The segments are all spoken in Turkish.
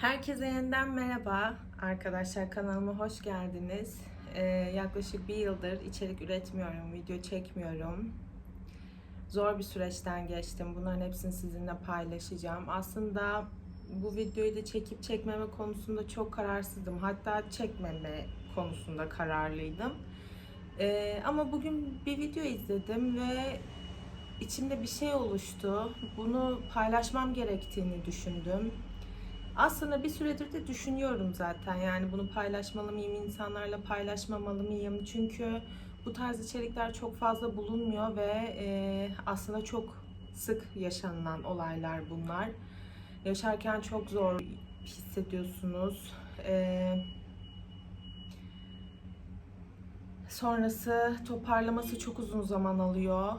Herkese yeniden merhaba arkadaşlar kanalıma hoş geldiniz. Ee, yaklaşık bir yıldır içerik üretmiyorum, video çekmiyorum. Zor bir süreçten geçtim. Bunların hepsini sizinle paylaşacağım. Aslında bu videoyu da çekip çekmeme konusunda çok kararsızdım. Hatta çekmeme konusunda kararlıydım. Ee, ama bugün bir video izledim ve içimde bir şey oluştu. Bunu paylaşmam gerektiğini düşündüm. Aslında bir süredir de düşünüyorum zaten. Yani bunu paylaşmalı mıyım, insanlarla paylaşmamalı mıyım? Çünkü bu tarz içerikler çok fazla bulunmuyor ve e, aslında çok sık yaşanılan olaylar bunlar. Yaşarken çok zor hissediyorsunuz. E, sonrası toparlaması çok uzun zaman alıyor.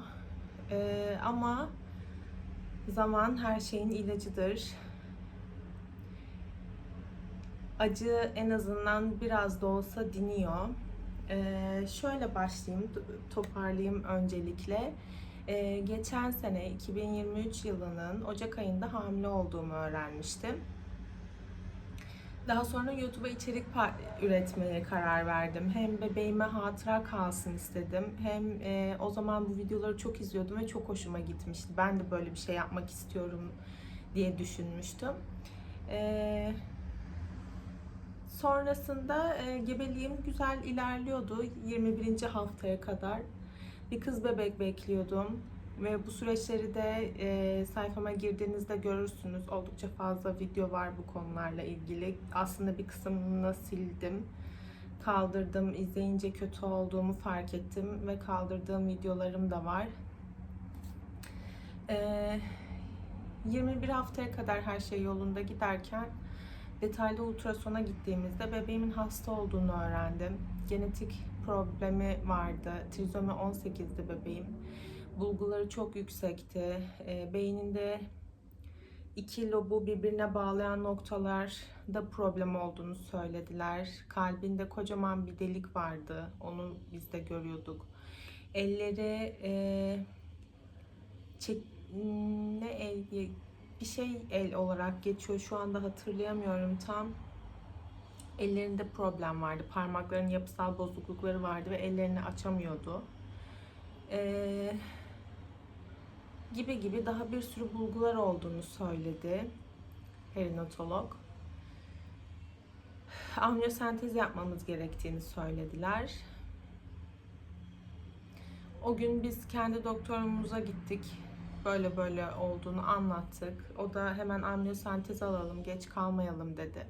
E, ama zaman her şeyin ilacıdır acı en azından biraz da olsa diniyor. Ee, şöyle başlayayım, toparlayayım öncelikle. Ee, geçen sene 2023 yılının Ocak ayında hamile olduğumu öğrenmiştim. Daha sonra YouTube'a içerik üretmeye karar verdim. Hem bebeğime hatıra kalsın istedim. Hem e, o zaman bu videoları çok izliyordum ve çok hoşuma gitmişti. Ben de böyle bir şey yapmak istiyorum diye düşünmüştüm. Ee, Sonrasında e, gebeliğim güzel ilerliyordu 21. haftaya kadar. Bir kız bebek bekliyordum ve bu süreçleri de e, sayfama girdiğinizde görürsünüz. Oldukça fazla video var bu konularla ilgili. Aslında bir kısmını sildim, kaldırdım. İzleyince kötü olduğumu fark ettim ve kaldırdığım videolarım da var. E, 21 haftaya kadar her şey yolunda giderken detaylı ultrasona gittiğimizde bebeğimin hasta olduğunu öğrendim. Genetik problemi vardı. Trizomi 18'di bebeğim. Bulguları çok yüksekti. E, beyninde iki lobu birbirine bağlayan noktalar da problem olduğunu söylediler. Kalbinde kocaman bir delik vardı. Onu biz de görüyorduk. Elleri e, çek, ne el bir şey el olarak geçiyor. Şu anda hatırlayamıyorum tam. Ellerinde problem vardı. Parmaklarının yapısal bozuklukları vardı ve ellerini açamıyordu. Ee, gibi gibi daha bir sürü bulgular olduğunu söyledi perinatolog. Amniyosentez yapmamız gerektiğini söylediler. O gün biz kendi doktorumuza gittik böyle böyle olduğunu anlattık. O da hemen amniyosentez alalım, geç kalmayalım dedi.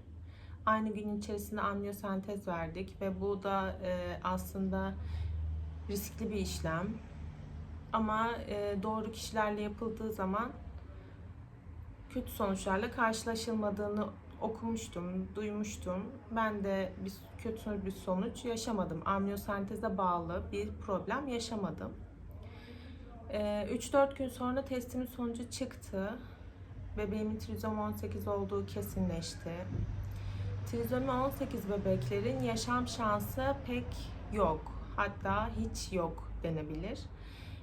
Aynı gün içerisinde amniyosentez verdik ve bu da e, aslında riskli bir işlem. Ama e, doğru kişilerle yapıldığı zaman kötü sonuçlarla karşılaşılmadığını okumuştum, duymuştum. Ben de bir kötü bir sonuç yaşamadım. Amniyosenteze bağlı bir problem yaşamadım. 3-4 ee, gün sonra testimin sonucu çıktı. Bebeğimin trizomi 18 olduğu kesinleşti. Trizomi 18 bebeklerin yaşam şansı pek yok. Hatta hiç yok denebilir.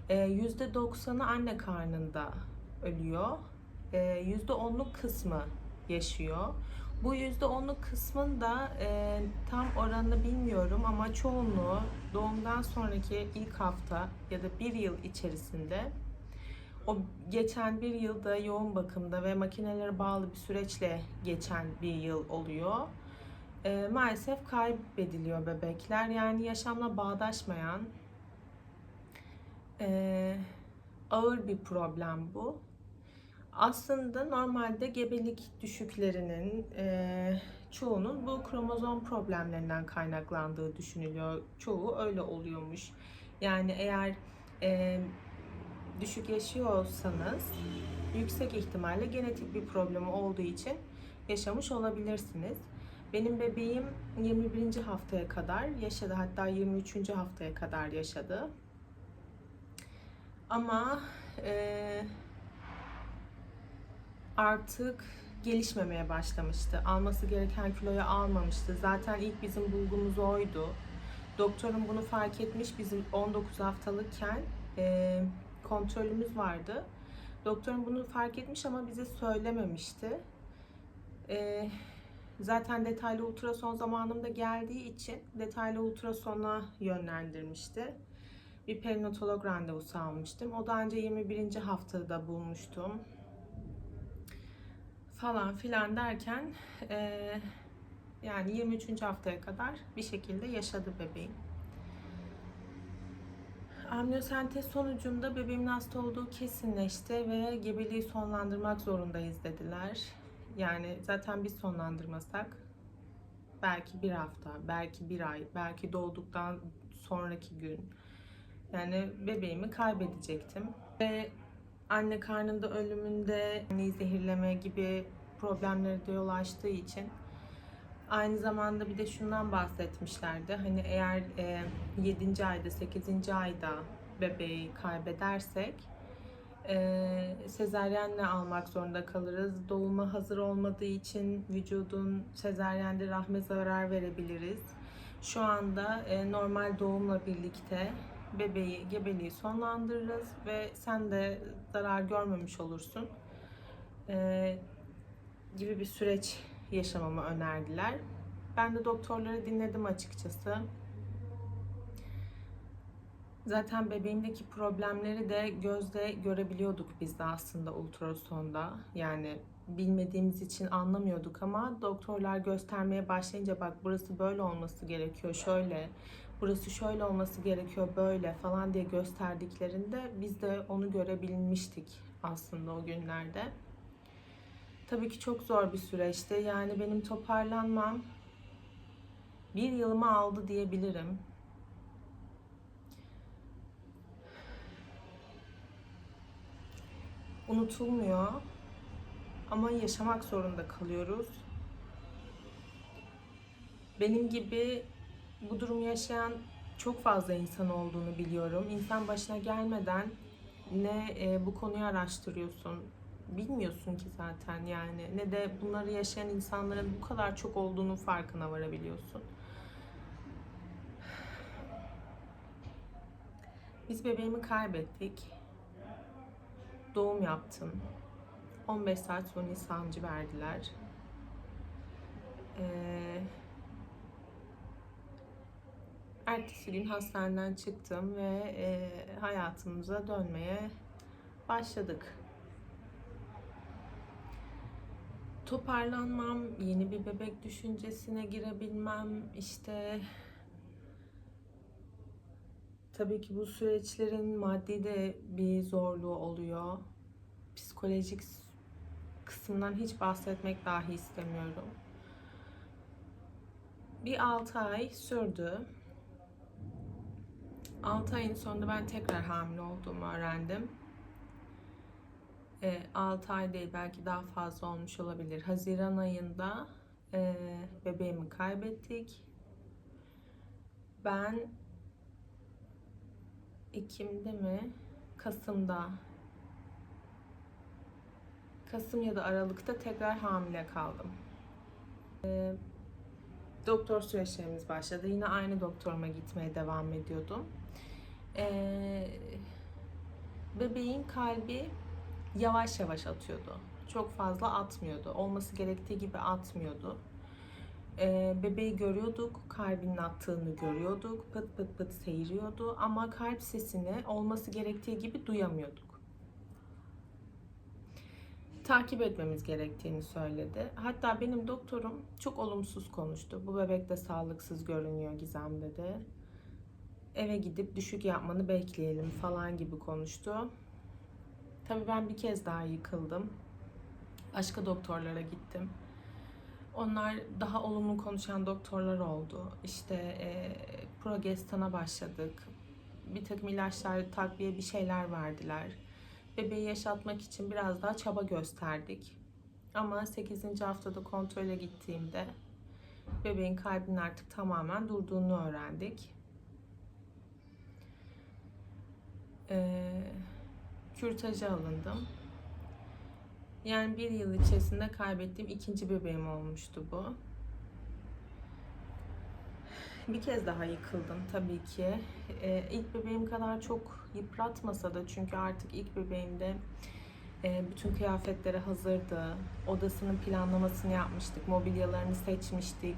%90'ı ee, anne karnında ölüyor. %10'luk ee, kısmı yaşıyor. Bu %10'luk kısmın da e, tam oranını bilmiyorum ama çoğunluğu doğumdan sonraki ilk hafta ya da bir yıl içerisinde o geçen bir yılda yoğun bakımda ve makinelere bağlı bir süreçle geçen bir yıl oluyor. E, maalesef kaybediliyor bebekler. Yani yaşamla bağdaşmayan e, ağır bir problem bu. Aslında normalde gebelik düşüklerinin e, çoğunun bu kromozom problemlerinden kaynaklandığı düşünülüyor. Çoğu öyle oluyormuş. Yani eğer e, düşük yaşıyorsanız yüksek ihtimalle genetik bir problemi olduğu için yaşamış olabilirsiniz. Benim bebeğim 21. haftaya kadar yaşadı. Hatta 23. haftaya kadar yaşadı. Ama e, artık gelişmemeye başlamıştı. Alması gereken kiloyu almamıştı. Zaten ilk bizim bulgumuz oydu. Doktorum bunu fark etmiş. Bizim 19 haftalıkken e, kontrolümüz vardı. Doktorum bunu fark etmiş ama bize söylememişti. E, Zaten detaylı ultrason zamanımda geldiği için detaylı ultrasona yönlendirmişti. Bir perinatolog randevusu almıştım. O da önce 21. haftada bulmuştum. Falan filan derken eee, yani 23. haftaya kadar bir şekilde yaşadı bebeğim. Amniyosentez sonucunda bebeğimin hasta olduğu kesinleşti ve gebeliği sonlandırmak zorundayız dediler. Yani zaten biz sonlandırmasak belki bir hafta, belki bir ay, belki doğduktan sonraki gün yani bebeğimi kaybedecektim. Ve anne karnında ölümünde hani zehirleme gibi problemleri de yol açtığı için Aynı zamanda bir de şundan bahsetmişlerdi. Hani eğer e, 7. ayda, 8. ayda bebeği kaybedersek e, sezaryenle almak zorunda kalırız. Doğuma hazır olmadığı için vücudun sezaryende rahme zarar verebiliriz. Şu anda e, normal doğumla birlikte bebeği, gebeliği sonlandırırız ve sen de zarar görmemiş olursun. E, gibi bir süreç yaşamamı önerdiler. Ben de doktorları dinledim açıkçası. Zaten bebeğimdeki problemleri de gözle görebiliyorduk biz de aslında ultrasonda. Yani bilmediğimiz için anlamıyorduk ama doktorlar göstermeye başlayınca bak burası böyle olması gerekiyor şöyle, burası şöyle olması gerekiyor böyle falan diye gösterdiklerinde biz de onu görebilmiştik aslında o günlerde. Tabii ki çok zor bir süreçti. Yani benim toparlanmam bir yılımı aldı diyebilirim. Unutulmuyor ama yaşamak zorunda kalıyoruz. Benim gibi bu durumu yaşayan çok fazla insan olduğunu biliyorum. İnsan başına gelmeden ne e, bu konuyu araştırıyorsun, bilmiyorsun ki zaten yani ne de bunları yaşayan insanların bu kadar çok olduğunu farkına varabiliyorsun. Biz bebeğimi kaybettik. Doğum yaptım. 15 saat sonra sancı verdiler. Ee, ertesi gün hastaneden çıktım ve e, hayatımıza dönmeye başladık. toparlanmam, yeni bir bebek düşüncesine girebilmem, işte tabii ki bu süreçlerin maddi de bir zorluğu oluyor. Psikolojik kısımdan hiç bahsetmek dahi istemiyorum. Bir 6 ay sürdü. 6 ayın sonunda ben tekrar hamile olduğumu öğrendim. E, 6 ay değil belki daha fazla olmuş olabilir. Haziran ayında e, bebeğimi kaybettik. Ben Ekim'de mi? Kasım'da Kasım ya da Aralık'ta tekrar hamile kaldım. E, doktor süreçlerimiz başladı. Yine aynı doktoruma gitmeye devam ediyordum. E, bebeğin kalbi yavaş yavaş atıyordu. Çok fazla atmıyordu. Olması gerektiği gibi atmıyordu. Ee, bebeği görüyorduk, kalbinin attığını görüyorduk, pıt pıt pıt seyiriyordu ama kalp sesini olması gerektiği gibi duyamıyorduk. Takip etmemiz gerektiğini söyledi. Hatta benim doktorum çok olumsuz konuştu. Bu bebek de sağlıksız görünüyor Gizem dedi. Eve gidip düşük yapmanı bekleyelim falan gibi konuştu. Tabii ben bir kez daha yıkıldım. Başka doktorlara gittim. Onlar daha olumlu konuşan doktorlar oldu. İşte e, progestana başladık. Bir takım ilaçlar, takviye bir şeyler verdiler. Bebeği yaşatmak için biraz daha çaba gösterdik. Ama 8. haftada kontrole gittiğimde bebeğin kalbinin artık tamamen durduğunu öğrendik. Eee kürtaja alındım. Yani bir yıl içerisinde kaybettiğim ikinci bebeğim olmuştu bu. Bir kez daha yıkıldım tabii ki. Ee, ilk bebeğim kadar çok yıpratmasa da çünkü artık ilk bebeğimde E, bütün kıyafetleri hazırdı. Odasının planlamasını yapmıştık. Mobilyalarını seçmiştik.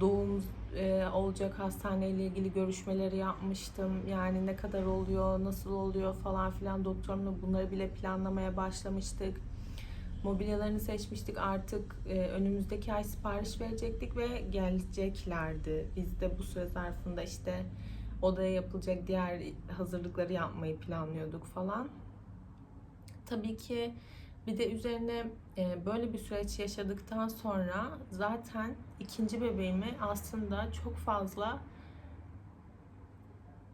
Doğum e, olacak hastaneyle ilgili görüşmeleri yapmıştım. Yani ne kadar oluyor, nasıl oluyor falan filan doktorumla bunları bile planlamaya başlamıştık. Mobilyalarını seçmiştik. Artık e, önümüzdeki ay sipariş verecektik ve geleceklerdi. Biz de bu süre zarfında işte odaya yapılacak diğer hazırlıkları yapmayı planlıyorduk falan. Tabii ki bir de üzerine e, böyle bir süreç yaşadıktan sonra zaten ikinci bebeğimi aslında çok fazla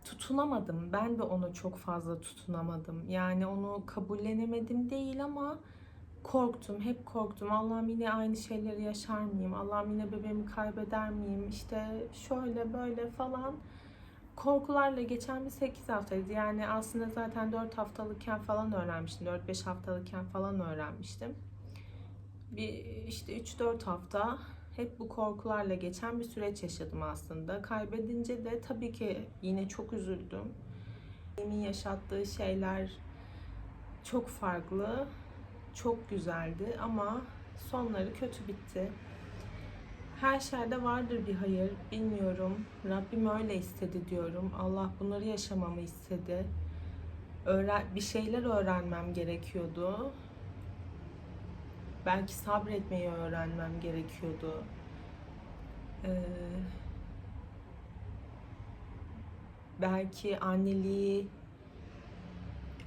tutunamadım. Ben de onu çok fazla tutunamadım. Yani onu kabullenemedim değil ama korktum. Hep korktum. Allah'ım yine aynı şeyleri yaşar mıyım? Allah'ım yine bebeğimi kaybeder miyim? İşte şöyle böyle falan korkularla geçen bir 8 haftaydı. Yani aslında zaten 4 haftalıkken falan öğrenmiştim. 4-5 haftalıkken falan öğrenmiştim. Bir işte 3-4 hafta hep bu korkularla geçen bir süreç yaşadım aslında. Kaybedince de tabii ki yine çok üzüldüm. Benim yaşattığı şeyler çok farklı, çok güzeldi ama sonları kötü bitti. Her şeyde vardır bir hayır. Bilmiyorum. Rabbim öyle istedi diyorum. Allah bunları yaşamamı istedi. Öğren bir şeyler öğrenmem gerekiyordu. Belki sabretmeyi öğrenmem gerekiyordu. Ee, belki anneliği,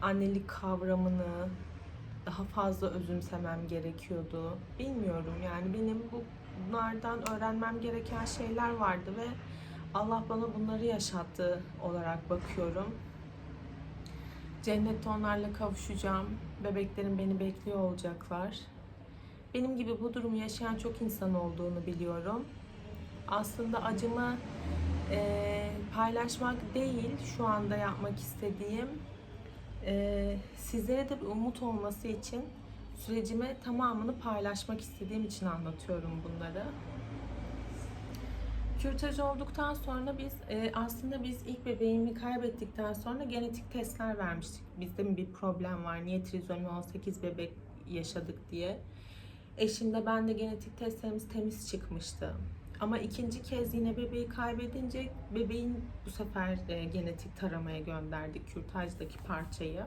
annelik kavramını daha fazla özümsemem gerekiyordu. Bilmiyorum yani benim bu bunlardan öğrenmem gereken şeyler vardı ve Allah bana bunları yaşattı olarak bakıyorum. Cennette onlarla kavuşacağım. Bebeklerim beni bekliyor olacaklar. Benim gibi bu durumu yaşayan çok insan olduğunu biliyorum. Aslında acımı e, paylaşmak değil şu anda yapmak istediğim. E, sizlere de bir umut olması için sürecimi tamamını paylaşmak istediğim için anlatıyorum bunları. Kürtaj olduktan sonra biz e, aslında biz ilk bebeğimi kaybettikten sonra genetik testler vermiştik. Bizde mi bir problem var? Niye trizomi 18 bebek yaşadık diye. Eşimde ben de genetik testlerimiz temiz çıkmıştı. Ama ikinci kez yine bebeği kaybedince bebeğin bu sefer e, genetik taramaya gönderdik kürtajdaki parçayı.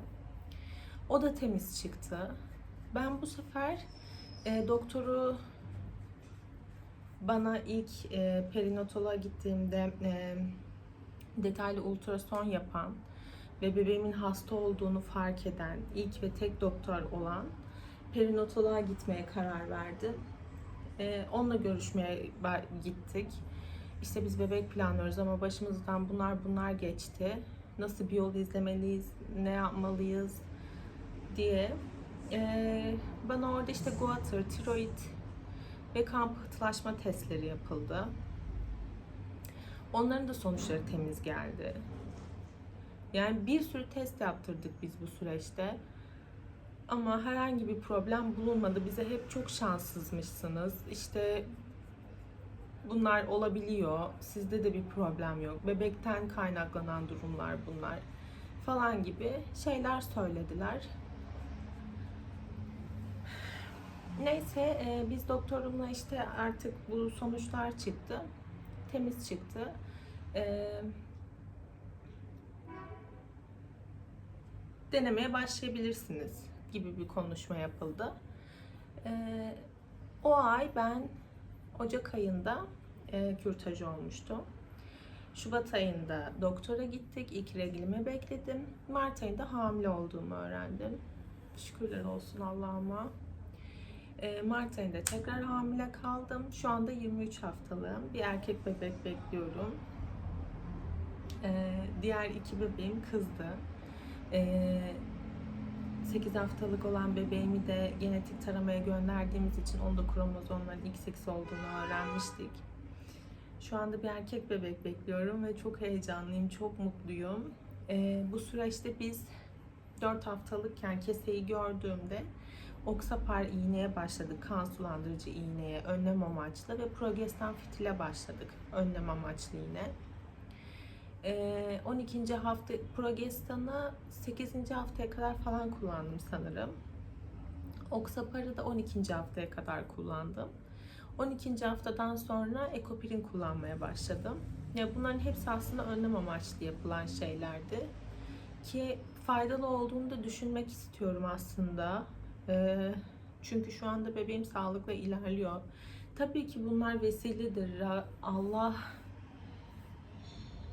O da temiz çıktı. Ben bu sefer e, doktoru bana ilk e, perinatoloğa gittiğimde e, detaylı ultrason yapan ve bebeğimin hasta olduğunu fark eden ilk ve tek doktor olan perinatoloğa gitmeye karar verdim. E, onunla görüşmeye gittik. İşte biz bebek planlıyoruz ama başımızdan bunlar bunlar geçti. Nasıl bir yol izlemeliyiz, ne yapmalıyız diye ee, bana orada işte guatr, tiroid ve kan pıhtılaşma testleri yapıldı. Onların da sonuçları temiz geldi. Yani bir sürü test yaptırdık biz bu süreçte. Ama herhangi bir problem bulunmadı. Bize hep çok şanssızmışsınız. İşte bunlar olabiliyor. Sizde de bir problem yok. Bebekten kaynaklanan durumlar bunlar falan gibi şeyler söylediler. Neyse e, biz doktorumla işte artık bu sonuçlar çıktı. Temiz çıktı. E, denemeye başlayabilirsiniz gibi bir konuşma yapıldı. E, o ay ben Ocak ayında e, kürtaj olmuştu. Şubat ayında doktora gittik. İlk reglimi bekledim. Mart ayında hamile olduğumu öğrendim. Şükürler olsun Allah'ıma. Ee, Mart ayında tekrar hamile kaldım. Şu anda 23 haftalığım. Bir erkek bebek bekliyorum. Ee, diğer iki bebeğim kızdı. 8 ee, haftalık olan bebeğimi de genetik taramaya gönderdiğimiz için onda kromozomların XX olduğunu öğrenmiştik. Şu anda bir erkek bebek bekliyorum ve çok heyecanlıyım, çok mutluyum. bu süreçte biz 4 haftalıkken keseyi gördüğümde oksapar iğneye başladık. Kan sulandırıcı iğneye önlem amaçlı ve progestan fitile başladık. Önlem amaçlı. Ee, 12. hafta progestanı 8. haftaya kadar falan kullandım sanırım. Oksapar'ı da 12. haftaya kadar kullandım. 12. haftadan sonra Ekopirin kullanmaya başladım. Ya bunların hepsi aslında önlem amaçlı yapılan şeylerdi. Ki faydalı olduğunu da düşünmek istiyorum aslında. Çünkü şu anda bebeğim sağlıklı ilerliyor. Tabii ki bunlar vesiledir. Allah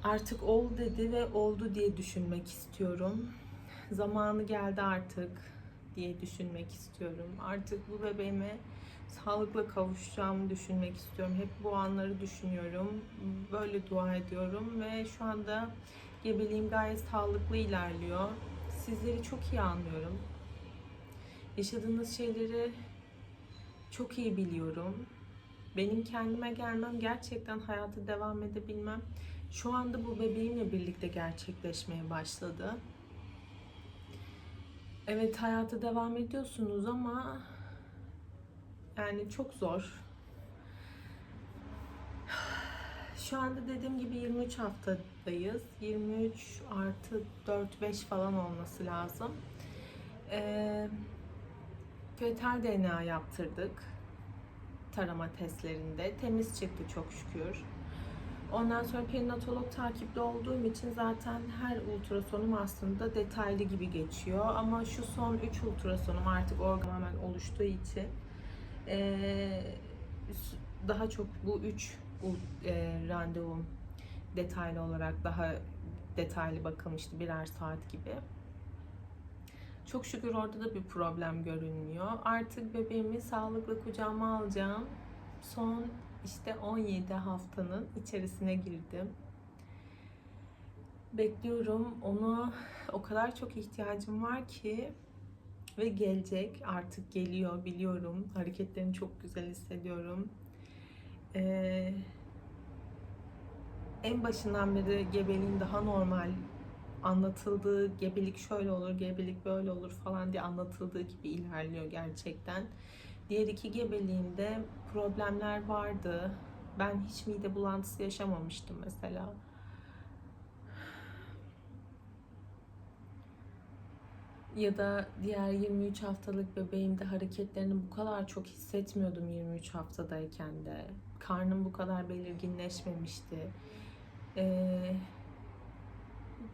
artık ol dedi ve oldu diye düşünmek istiyorum. Zamanı geldi artık diye düşünmek istiyorum. Artık bu bebeğime sağlıkla kavuşacağımı düşünmek istiyorum. Hep bu anları düşünüyorum. Böyle dua ediyorum ve şu anda gebeliğim gayet sağlıklı ilerliyor. Sizleri çok iyi anlıyorum. Yaşadığınız şeyleri çok iyi biliyorum. Benim kendime gelmem gerçekten hayata devam edebilmem şu anda bu bebeğimle birlikte gerçekleşmeye başladı. Evet hayata devam ediyorsunuz ama yani çok zor. Şu anda dediğim gibi 23 haftadayız. 23 artı 4-5 falan olması lazım. Ee, fetal DNA yaptırdık. Tarama testlerinde. Temiz çıktı çok şükür. Ondan sonra perinatolog takipli olduğum için zaten her ultrasonum aslında detaylı gibi geçiyor. Ama şu son 3 ultrasonum artık organomen oluştuğu için daha çok bu 3 randevum detaylı olarak daha detaylı bakılmıştı birer saat gibi. Çok şükür orada da bir problem görünmüyor. Artık bebeğimi sağlıklı kucağıma alacağım. Son işte 17 haftanın içerisine girdim. Bekliyorum. Onu o kadar çok ihtiyacım var ki ve gelecek. Artık geliyor biliyorum. Hareketlerini çok güzel hissediyorum. Ee, en başından beri gebeliğin daha normal anlatıldığı gebelik şöyle olur, gebelik böyle olur falan diye anlatıldığı gibi ilerliyor gerçekten. Diğer iki gebeliğimde problemler vardı. Ben hiç mide bulantısı yaşamamıştım mesela. Ya da diğer 23 haftalık bebeğimde hareketlerini bu kadar çok hissetmiyordum 23 haftadayken de. Karnım bu kadar belirginleşmemişti. Ee,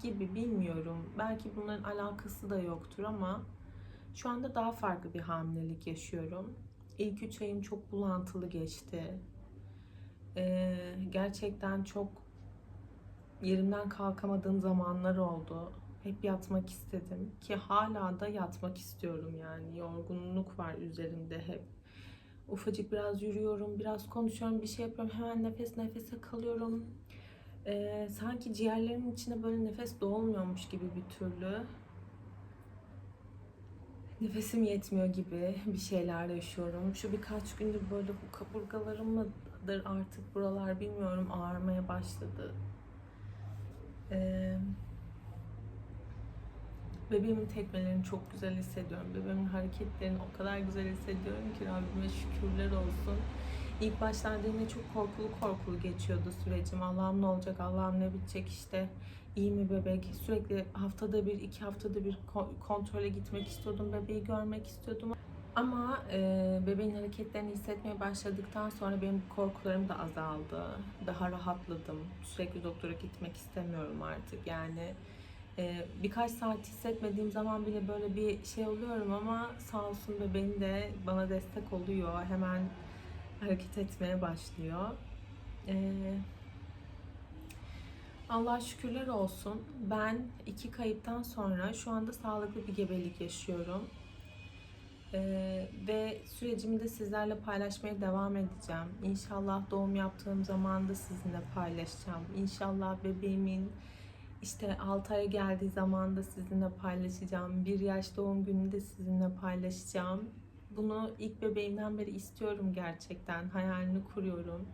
gibi bilmiyorum. Belki bunların alakası da yoktur ama şu anda daha farklı bir hamilelik yaşıyorum. İlk üç ayım çok bulantılı geçti. Ee, gerçekten çok yerimden kalkamadığım zamanlar oldu. Hep yatmak istedim ki hala da yatmak istiyorum yani. Yorgunluk var üzerimde hep. Ufacık biraz yürüyorum, biraz konuşuyorum, bir şey yapıyorum. Hemen nefes nefese kalıyorum. Ee, sanki ciğerlerimin içine böyle nefes dolmuyormuş gibi bir türlü nefesim yetmiyor gibi bir şeyler yaşıyorum. Şu birkaç gündür böyle bu kaburgalarım mıdır artık buralar bilmiyorum ağrımaya başladı. Ee, bebeğimin tekmelerini çok güzel hissediyorum. Bebeğimin hareketlerini o kadar güzel hissediyorum ki Rabbime şükürler olsun. İlk başlarda yine çok korkulu korkulu geçiyordu sürecim. Allah'ım ne olacak, Allah'ım ne bitecek işte iyi mi bebek? Sürekli haftada bir, iki haftada bir kontrole gitmek istiyordum. Bebeği görmek istiyordum. Ama e, bebeğin hareketlerini hissetmeye başladıktan sonra benim korkularım da azaldı. Daha rahatladım. Sürekli doktora gitmek istemiyorum artık. Yani e, birkaç saat hissetmediğim zaman bile böyle bir şey oluyorum ama sağ olsun bebeğim de bana destek oluyor. Hemen hareket etmeye başlıyor. Eee Allah şükürler olsun. Ben iki kayıptan sonra şu anda sağlıklı bir gebelik yaşıyorum. Ee, ve sürecimi de sizlerle paylaşmaya devam edeceğim. İnşallah doğum yaptığım zaman da sizinle paylaşacağım. İnşallah bebeğimin işte 6 aya geldiği zaman da sizinle paylaşacağım. Bir yaş doğum gününü de sizinle paylaşacağım. Bunu ilk bebeğimden beri istiyorum gerçekten. Hayalini kuruyorum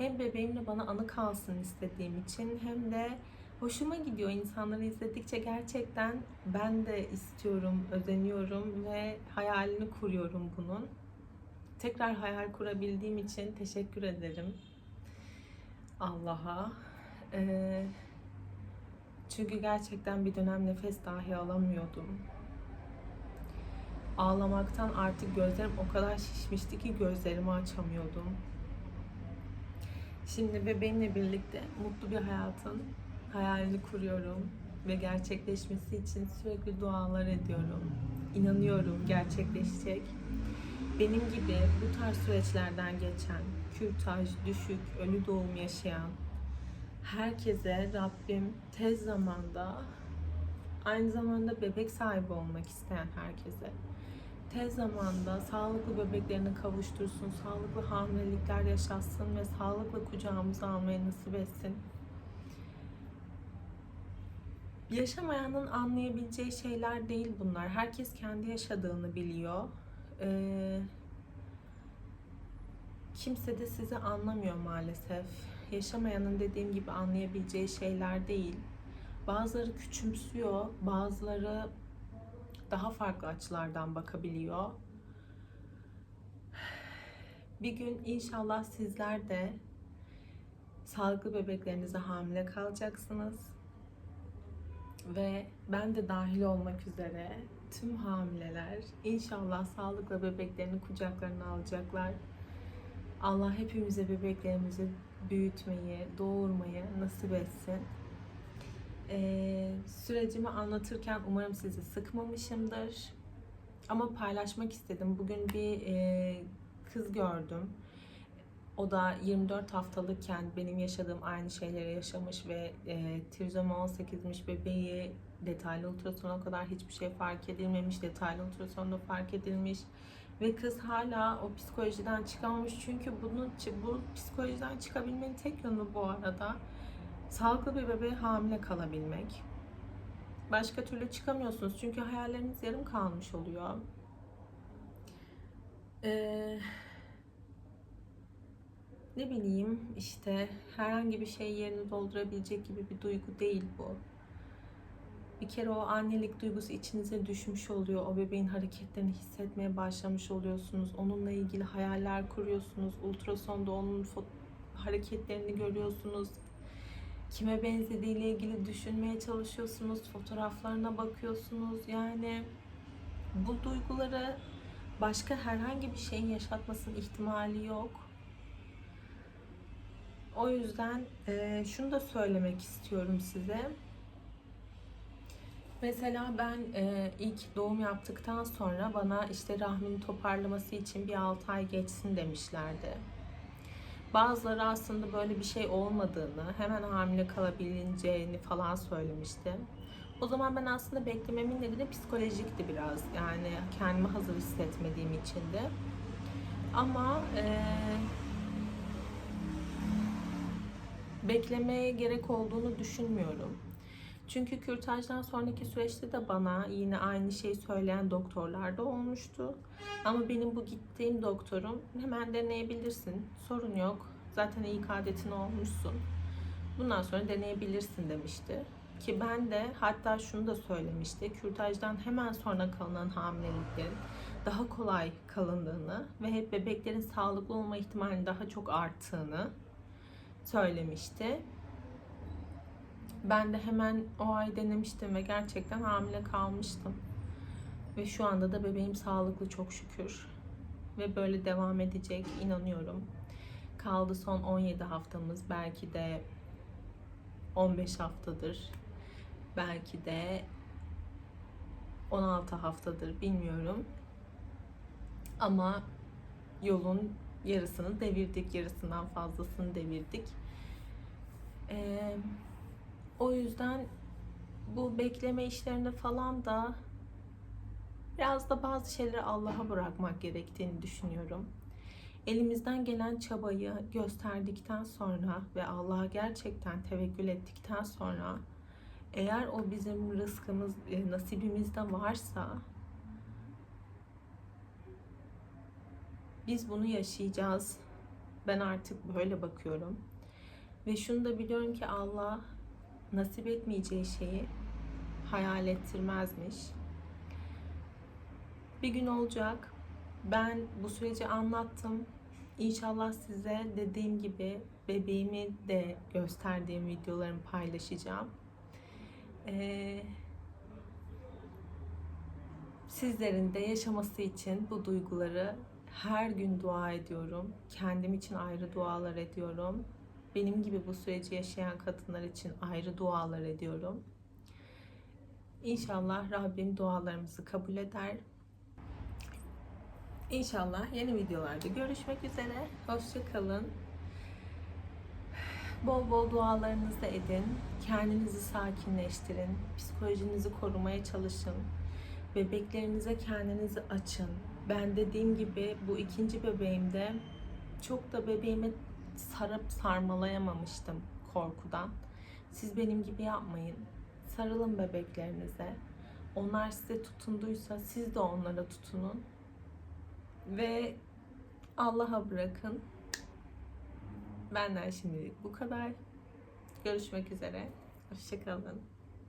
hem bebeğimle bana anı kalsın istediğim için hem de hoşuma gidiyor insanları izledikçe gerçekten ben de istiyorum, özeniyorum ve hayalini kuruyorum bunun. Tekrar hayal kurabildiğim için teşekkür ederim Allah'a. Ee, çünkü gerçekten bir dönem nefes dahi alamıyordum. Ağlamaktan artık gözlerim o kadar şişmişti ki gözlerimi açamıyordum. Şimdi bebeğimle birlikte mutlu bir hayatın hayalini kuruyorum ve gerçekleşmesi için sürekli dualar ediyorum. İnanıyorum gerçekleşecek. Benim gibi bu tarz süreçlerden geçen, kürtaj, düşük, ölü doğum yaşayan herkese Rabbim tez zamanda aynı zamanda bebek sahibi olmak isteyen herkese tez zamanda sağlıklı bebeklerine kavuştursun, sağlıklı hamilelikler yaşatsın ve sağlıklı kucağımıza almayı nasip etsin. Yaşamayanın anlayabileceği şeyler değil bunlar. Herkes kendi yaşadığını biliyor. Ee, kimse de sizi anlamıyor maalesef. Yaşamayanın dediğim gibi anlayabileceği şeyler değil. Bazıları küçümsüyor, bazıları daha farklı açılardan bakabiliyor. Bir gün inşallah sizler de sağlıklı bebeklerinize hamile kalacaksınız. Ve ben de dahil olmak üzere tüm hamileler inşallah sağlıkla bebeklerini kucaklarına alacaklar. Allah hepimize bebeklerimizi büyütmeyi, doğurmayı nasip etsin. Ee, sürecimi anlatırken umarım sizi sıkmamışımdır. Ama paylaşmak istedim. Bugün bir e, kız gördüm. O da 24 haftalıkken benim yaşadığım aynı şeyleri yaşamış ve e, trizomi 18'miş bebeği detaylı ultrasona kadar hiçbir şey fark edilmemiş. Detaylı ultrasonda fark edilmiş. Ve kız hala o psikolojiden çıkamamış. Çünkü bunu, bu psikolojiden çıkabilmenin tek yolu bu arada sağlıklı bir bebeğe hamile kalabilmek. Başka türlü çıkamıyorsunuz çünkü hayalleriniz yarım kalmış oluyor. Ee, ne bileyim işte herhangi bir şey yerini doldurabilecek gibi bir duygu değil bu. Bir kere o annelik duygusu içinize düşmüş oluyor. O bebeğin hareketlerini hissetmeye başlamış oluyorsunuz. Onunla ilgili hayaller kuruyorsunuz. Ultrasonda onun hareketlerini görüyorsunuz kime benzediğiyle ilgili düşünmeye çalışıyorsunuz, fotoğraflarına bakıyorsunuz. Yani bu duyguları başka herhangi bir şeyin yaşatmasının ihtimali yok. O yüzden e, şunu da söylemek istiyorum size. Mesela ben e, ilk doğum yaptıktan sonra bana işte rahmin toparlaması için bir 6 ay geçsin demişlerdi. Bazıları aslında böyle bir şey olmadığını, hemen hamile kalabileceğini falan söylemişti. O zaman ben aslında beklememin nedeni psikolojikti biraz. Yani kendimi hazır hissetmediğim için de. Ama e, beklemeye gerek olduğunu düşünmüyorum. Çünkü kürtajdan sonraki süreçte de bana yine aynı şeyi söyleyen doktorlar da olmuştu. Ama benim bu gittiğim doktorum hemen deneyebilirsin. Sorun yok. Zaten ilk adetin olmuşsun. Bundan sonra deneyebilirsin demişti. Ki ben de hatta şunu da söylemişti. Kürtajdan hemen sonra kalınan hamileliklerin daha kolay kalındığını ve hep bebeklerin sağlıklı olma ihtimalinin daha çok arttığını söylemişti. Ben de hemen o ay denemiştim ve gerçekten hamile kalmıştım. Ve şu anda da bebeğim sağlıklı çok şükür. Ve böyle devam edecek inanıyorum. Kaldı son 17 haftamız. Belki de 15 haftadır. Belki de 16 haftadır bilmiyorum. Ama yolun yarısını devirdik, yarısından fazlasını devirdik. Ee, o yüzden bu bekleme işlerinde falan da biraz da bazı şeyleri Allah'a bırakmak gerektiğini düşünüyorum. Elimizden gelen çabayı gösterdikten sonra ve Allah'a gerçekten tevekkül ettikten sonra eğer o bizim rızkımız, e, nasibimizde varsa biz bunu yaşayacağız. Ben artık böyle bakıyorum. Ve şunu da biliyorum ki Allah nasip etmeyeceği şeyi hayal ettirmezmiş. Bir gün olacak. Ben bu süreci anlattım. İnşallah size dediğim gibi bebeğimi de gösterdiğim videolarımı paylaşacağım. Ee, Sizlerin de yaşaması için bu duyguları her gün dua ediyorum. Kendim için ayrı dualar ediyorum. Benim gibi bu süreci yaşayan kadınlar için ayrı dualar ediyorum. İnşallah Rabbim dualarımızı kabul eder. İnşallah yeni videolarda görüşmek üzere. Hoşçakalın. Bol bol dualarınızı edin. Kendinizi sakinleştirin. Psikolojinizi korumaya çalışın. Bebeklerinize kendinizi açın. Ben dediğim gibi bu ikinci bebeğimde çok da bebeğime sarıp sarmalayamamıştım korkudan. Siz benim gibi yapmayın. Sarılın bebeklerinize. Onlar size tutunduysa siz de onlara tutunun. Ve Allah'a bırakın. Benden şimdilik bu kadar. Görüşmek üzere. Hoşçakalın.